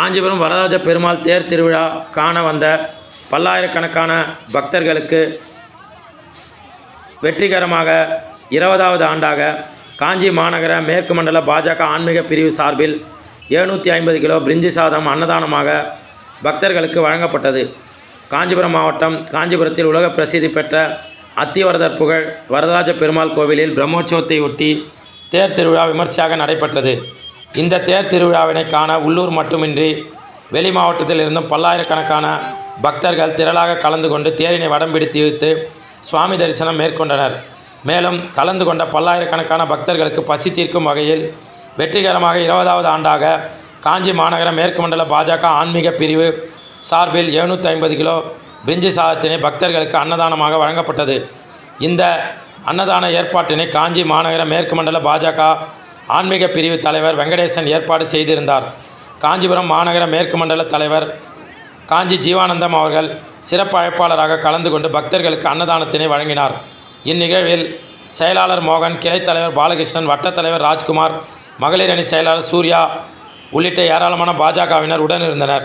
காஞ்சிபுரம் வரதராஜ பெருமாள் தேர் திருவிழா காண வந்த பல்லாயிரக்கணக்கான பக்தர்களுக்கு வெற்றிகரமாக இருபதாவது ஆண்டாக காஞ்சி மாநகர மேற்கு மண்டல பாஜக ஆன்மீக பிரிவு சார்பில் எழுநூற்றி ஐம்பது கிலோ பிரிஞ்சி சாதம் அன்னதானமாக பக்தர்களுக்கு வழங்கப்பட்டது. காஞ்சிபுரம் மாவட்டம் காஞ்சிபுரத்தில் உலக பிரசித்தி பெற்ற அத்திவரதர் புகழ் வரதராஜ பெருமாள் கோவிலில் பிரம்மோற்சவத்தை ஒட்டி தேர் திருவிழா விமர்சையாக நடைபெற்றது. இந்த தேர் திருவிழாவினை காண உள்ளூர் மட்டுமின்றி வெளி மாவட்டத்தில் இருந்தும் பல்லாயிரக்கணக்கான பக்தர்கள் திரளாக கலந்து கொண்டு தேரினை வடம் பிடித்து வைத்து சுவாமி தரிசனம் மேற்கொண்டனர். மேலும் கலந்து கொண்ட பல்லாயிரக்கணக்கான பக்தர்களுக்கு பசி தீர்க்கும் வகையில் வெற்றிகரமாக இருபதாவது ஆண்டாக காஞ்சி மாநகர மேற்கு மண்டல பாஜக ஆன்மீக பிரிவு சார்பில் எழுநூற்றி ஐம்பது கிலோ பிரிஞ்சி சாதத்தினை பக்தர்களுக்கு அன்னதானமாக வழங்கப்பட்டது. இந்த அன்னதான ஏற்பாட்டினை காஞ்சி மாநகர மேற்கு மண்டல பாஜக ஆன்மீக பிரிவு தலைவர் வெங்கடேசன் ஏற்பாடு செய்திருந்தார். காஞ்சிபுரம் மாநகர மேற்கு மண்டல தலைவர் காஞ்சி ஜீவானந்தம் அவர்கள் சிறப்பு அழைப்பாளராக கலந்து கொண்டு பக்தர்களுக்கு அன்னதானத்தினை வழங்கினார். இந்நிகழ்வில் செயலாளர் மோகன் கிளைத்தலைவர் பாலகிருஷ்ணன் வட்டத்தலைவர் ராஜ்குமார் மகளிர் அணி செயலாளர் சூர்யா உள்ளிட்ட ஏராளமான பாஜகவினர் உடனிருந்தனர்.